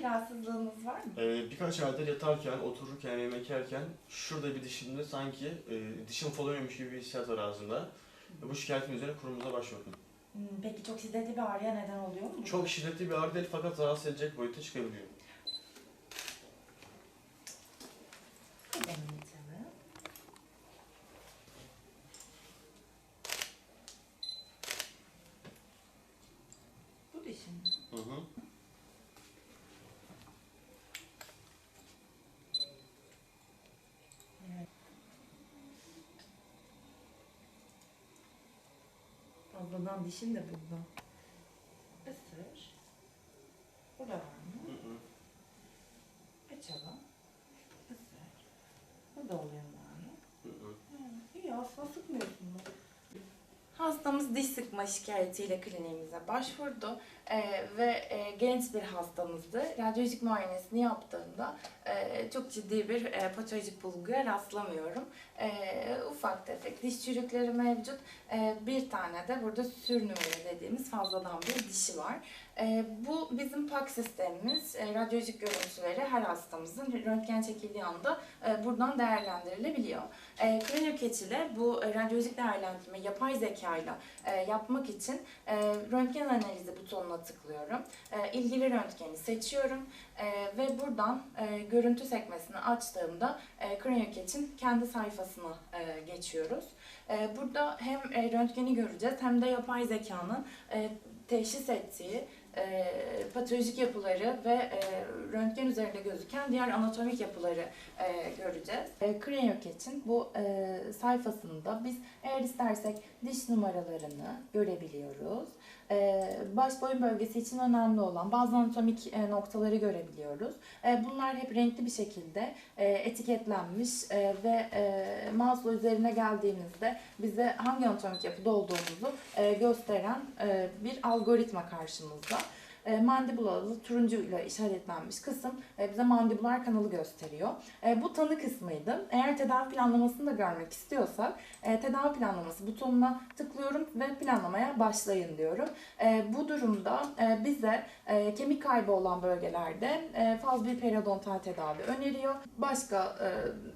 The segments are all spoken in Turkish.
bir rahatsızlığınız var mı? Ee, birkaç aydır yatarken, otururken, yemek yerken şurada bir dişimde sanki e, dişim ufalıyormuş gibi bir hissiyat var ağzımda. Ve bu şikayetin üzerine kurumuza başvurdum. Hmm, Peki çok şiddetli bir ağrıya neden oluyor mu? bu? Çok şiddetli bir ağrı değil fakat rahatsız edecek boyuta çıkabiliyor. Bir deneyelim. Bu dişin mi? Hı hı. Evet. Fazladan dişin de burada. Isır. Burada var mı? Hı hı. Açalım. Isır. Burada oluyor mu ağrı? Hı hı. İyi aslında sıkmıyorsun da. Hastamız diş sıkma şikayetiyle kliniğimize başvurdu Ee, ve e, genç bir hastamızdı. Radyolojik muayenesini yaptığımda e, çok ciddi bir e, patolojik bulguya rastlamıyorum. E, ufak tefek diş çürükleri mevcut. E, bir tane de burada sürnümere dediğimiz fazladan bir dişi var. E, bu bizim PAK sistemimiz. E, radyolojik görüntüleri her hastamızın röntgen çekildiği anda e, buradan değerlendirilebiliyor. E, Kraniokeç ile bu radyolojik değerlendirme yapay zekayla yapmak için röntgen analizi butonuna tıklıyorum. İlgili röntgeni seçiyorum ve buradan görüntü sekmesini açtığımda Kraniokeç'in kendi sayfasına geçiyoruz. Burada hem röntgeni göreceğiz hem de yapay zekanın teşhis ettiği e, patolojik yapıları ve e, röntgen üzerinde gözüken diğer anatomik yapıları e, göreceğiz. E, Kraniokeç'in bu e, sayfasında biz eğer istersek diş numaralarını görebiliyoruz. E, baş boyun bölgesi için önemli olan bazı anatomik e, noktaları görebiliyoruz. E, bunlar hep renkli bir şekilde etiketlenmiş ve e, mouse'la üzerine geldiğimizde bize hangi anatomik yapıda olduğumuzu gösteren bir algoritma karşımızda. E, mandibulalı turuncuyla işaretlenmiş kısım e, bize mandibular kanalı gösteriyor. E, bu tanı kısmıydı. Eğer tedavi planlamasını da görmek istiyorsak e, tedavi planlaması butonuna tıklıyorum ve planlamaya başlayın diyorum. E, bu durumda e, bize e, kemik kaybı olan bölgelerde e, faz bir periodontal tedavi öneriyor. Başka e,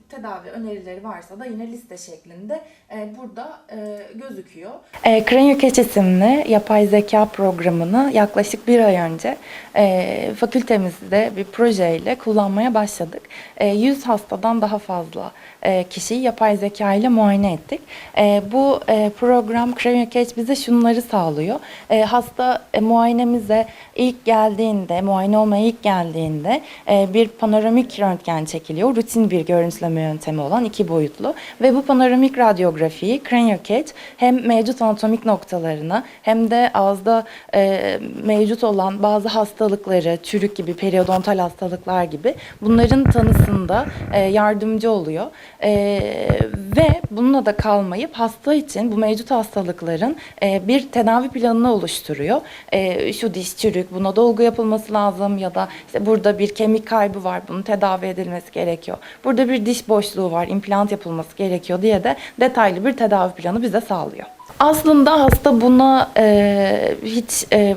tedavi önerileri varsa da yine liste şeklinde e, burada e, gözüküyor. E, Kraniokeç isimli yapay zeka programını yaklaşık bir ay önce e, fakültemizde bir projeyle kullanmaya başladık. E, 100 hastadan daha fazla e, kişiyi yapay zeka ile muayene ettik. E, bu e, program Kraniokeç bize şunları sağlıyor. E, hasta e, muayenemize ilk geldiğinde, muayene olmaya ilk geldiğinde e, bir panoramik röntgen çekiliyor. Rutin bir görüntüleme yöntemi olan iki boyutlu. Ve bu panoramik radyografiyi Kraniokeç hem mevcut anatomik noktalarına hem de ağızda e, mevcut olan bazı hastalıkları, çürük gibi, periodontal hastalıklar gibi bunların tanısında e, yardımcı oluyor. E, ve bununla da kalmayıp hasta için bu mevcut hastalıkların e, bir tedavi planını oluşturuyor. E, şu diş çürük, buna dolgu yapılması lazım ya da işte burada bir kemik kaybı var, bunun tedavi edilmesi gerekiyor. Burada bir diş boşluğu var, implant yapılması gerekiyor diye de detaylı bir tedavi planı bize sağlıyor. Aslında hasta buna e, hiç e,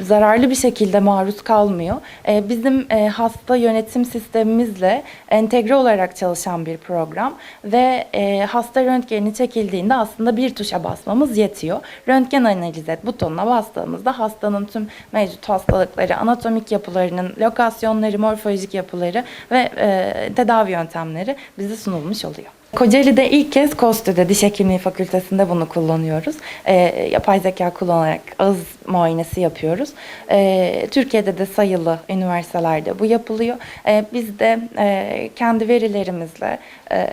zararlı bir şekilde maruz kalmıyor. E, bizim e, hasta yönetim sistemimizle entegre olarak çalışan bir program ve e, hasta röntgeni çekildiğinde aslında bir tuşa basmamız yetiyor. Röntgen analiz et butonuna bastığımızda hastanın tüm mevcut hastalıkları, anatomik yapılarının lokasyonları, morfolojik yapıları ve e, tedavi yöntemleri bize sunulmuş oluyor. Kocaeli'de ilk kez KOSTÜ'de Diş Hekimliği Fakültesi'nde bunu kullanıyoruz. E, yapay zeka kullanarak ağız muayenesi yapıyoruz. E, Türkiye'de de sayılı üniversitelerde bu yapılıyor. E, biz de e, kendi verilerimizle, e,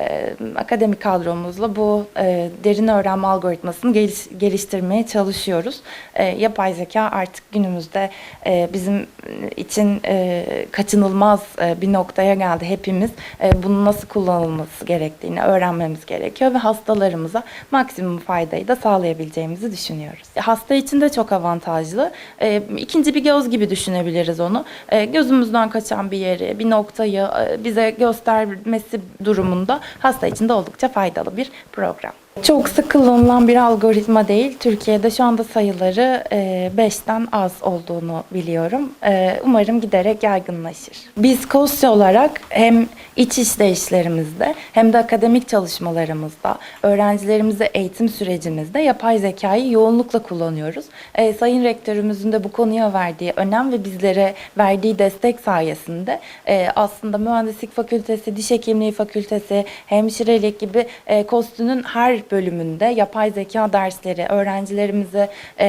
akademik kadromuzla bu e, derin öğrenme algoritmasını geliş- geliştirmeye çalışıyoruz. E, yapay zeka artık günümüzde e, bizim için e, kaçınılmaz e, bir noktaya geldi. Hepimiz e, bunun nasıl kullanılması gerektiğini öğrenmemiz gerekiyor ve hastalarımıza maksimum faydayı da sağlayabileceğimizi düşünüyoruz. E, Hasta için de çok avantajlı. E, ikinci bir göz gibi düşünebiliriz onu. E, gözümüzden kaçan bir yeri, bir noktayı e, bize göstermesi durumunda hasta için de oldukça faydalı bir program. Çok sık kullanılan bir algoritma değil. Türkiye'de şu anda sayıları 5'ten az olduğunu biliyorum. E, umarım giderek yaygınlaşır. Biz KOSYA olarak hem iç işleyişlerimizde hem de akademik çalışmalarımızda, öğrencilerimize eğitim sürecimizde yapay zekayı yoğunlukla kullanıyoruz. E, Sayın Rektörümüzün de bu konuya verdiği önem ve bizlere verdiği destek sayesinde e, aslında Mühendislik Fakültesi, Diş Hekimliği Fakültesi, Hemşirelik gibi e, KOSTÜ'nün her bölümünde yapay zeka dersleri öğrencilerimize e,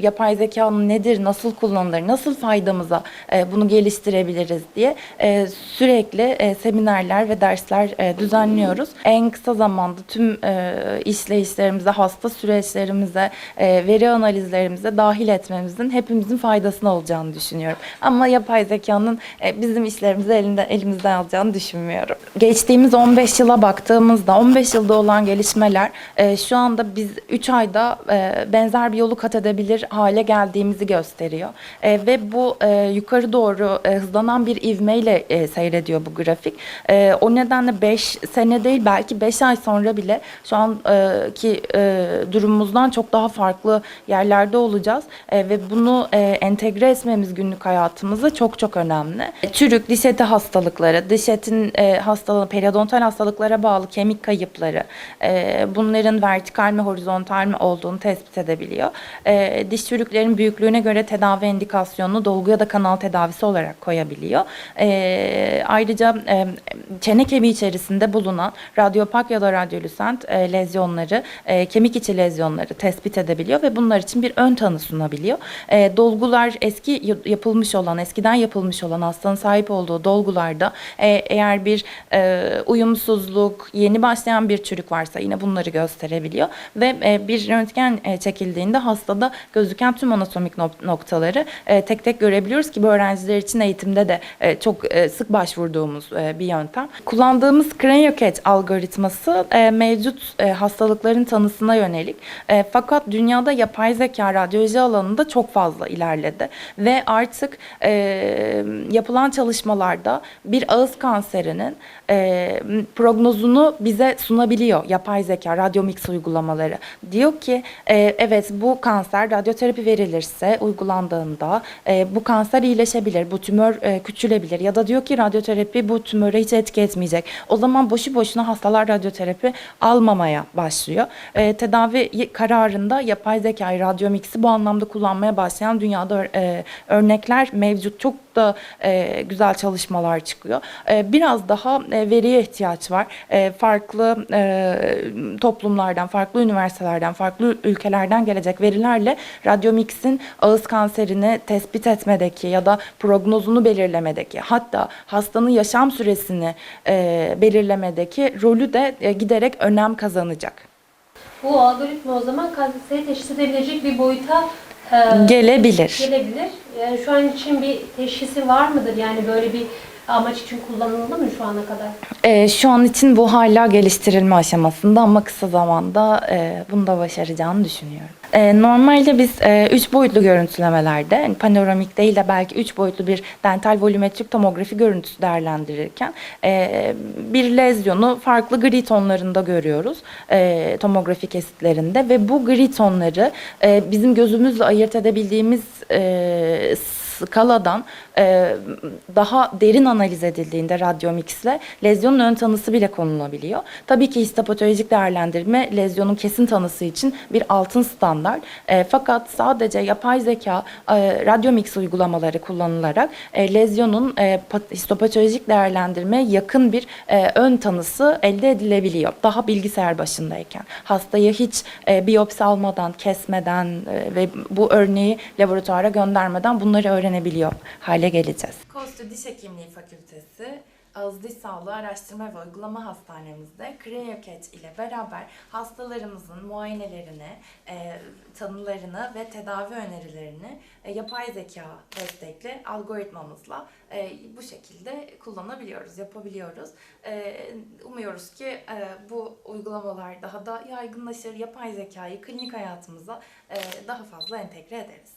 yapay zekanın nedir, nasıl kullanılır, nasıl faydamıza e, bunu geliştirebiliriz diye e, sürekli e, seminerler ve dersler e, düzenliyoruz. En kısa zamanda tüm e, işleyişlerimize, hasta süreçlerimize, e, veri analizlerimize dahil etmemizin hepimizin faydasına olacağını düşünüyorum. Ama yapay zekanın e, bizim işlerimizi elinden, elimizden alacağını düşünmüyorum. Geçtiğimiz 15 yıla baktığımızda 15 yılda olan gelişmeler e, şu anda biz 3 ayda e, benzer bir yolu kat edebilir hale geldiğimizi gösteriyor. E, ve bu e, yukarı doğru e, hızlanan bir ivmeyle e, seyrediyor bu grafik. E, o nedenle 5 sene değil belki 5 ay sonra bile şu anki e, durumumuzdan çok daha farklı yerlerde olacağız. E, ve bunu e, entegre etmemiz günlük hayatımıza çok çok önemli. E, Çürük, diş eti hastalıkları, diş etin e, hastalığı, periodontal hastalıklara bağlı kemik kayıpları, e, bunların vertikal mi horizontal mi olduğunu tespit edebiliyor. E, diş çürüklerin büyüklüğüne göre tedavi indikasyonunu dolgu ya da kanal tedavisi olarak koyabiliyor. E, ayrıca e, çene kemiği içerisinde bulunan radyopak ya da radyolüsent e, lezyonları, e, kemik içi lezyonları tespit edebiliyor ve bunlar için bir ön tanı sunabiliyor. E, dolgular eski yapılmış olan, eskiden yapılmış olan hastanın sahip olduğu dolgularda e, eğer bir e, uyumsuzluk, yeni başlayan bir çürük varsa yine bunları gösterebiliyor ve e, bir röntgen e, çekildiğinde hastada gözüken tüm anatomik nok- noktaları e, tek tek görebiliyoruz ki bu öğrenciler için eğitimde de çok sık başvurduğumuz bir yöntem. Kullandığımız Craniocat algoritması mevcut hastalıkların tanısına yönelik. Fakat dünyada yapay zeka radyoloji alanında çok fazla ilerledi ve artık yapılan çalışmalarda bir ağız kanserinin prognozunu bize sunabiliyor yapay zeka, radyomix uygulamaları. Diyor ki e, evet bu kanser radyoterapi verilirse uygulandığında e, bu kanser iyileşebilir, bu tümör e, küçülebilir ya da diyor ki radyoterapi bu tümöre hiç etki etmeyecek. O zaman boşu boşuna hastalar radyoterapi almamaya başlıyor. E, tedavi kararında yapay zekayı, radyomix'i bu anlamda kullanmaya başlayan dünyada e, örnekler mevcut. Çok da e, güzel çalışmalar çıkıyor. E, biraz daha e, veriye ihtiyaç var. E, farklı e, toplumlardan, farklı üniversitelerden, farklı ülkelerden gelecek verilerle radyomix'in ağız kanserini tespit etmedeki ya da prognozunu belirlemedeki hatta hastanın yaşam süresini e, belirlemedeki rolü de e, giderek önem kazanacak. Bu algoritma o zaman kanseri teşhis edebilecek bir boyuta e, Gelebilir. gelebilir. Yani şu an için bir teşhisi var mıdır? Yani böyle bir amaç için kullanıldı mı şu ana kadar? E, şu an için bu hala geliştirilme aşamasında ama kısa zamanda e, bunu da başaracağını düşünüyorum. E, normalde biz e, üç boyutlu görüntülemelerde, panoramik değil de belki üç boyutlu bir dental volümetrik tomografi görüntüsü değerlendirirken e, bir lezyonu farklı gri tonlarında görüyoruz tomografi kesitlerinde ve bu gri tonları bizim gözümüzle ayırt edebildiğimiz skaladan e, daha derin analiz edildiğinde radyomixle lezyonun ön tanısı bile konulabiliyor. Tabii ki histopatolojik değerlendirme lezyonun kesin tanısı için bir altın standart. E, fakat sadece yapay zeka e, radyomix uygulamaları kullanılarak e, lezyonun e, pat- histopatolojik değerlendirme yakın bir e, ön tanısı elde edilebiliyor. Daha bilgisayar başındayken. Hastayı hiç e, biyopsi almadan, kesmeden e, ve bu örneği laboratuvara göndermeden bunları öğrenebiliyor hale geleceğiz. KOSTÜ Diş Hekimliği Fakültesi Ağız Diş Sağlığı Araştırma ve Uygulama Hastanemizde Craniocat ile beraber hastalarımızın muayenelerini, e, tanılarını ve tedavi önerilerini e, yapay zeka destekli algoritmamızla e, bu şekilde kullanabiliyoruz, yapabiliyoruz. E, umuyoruz ki e, bu uygulamalar daha da yaygınlaşır, yapay zekayı klinik hayatımıza e, daha fazla entegre ederiz.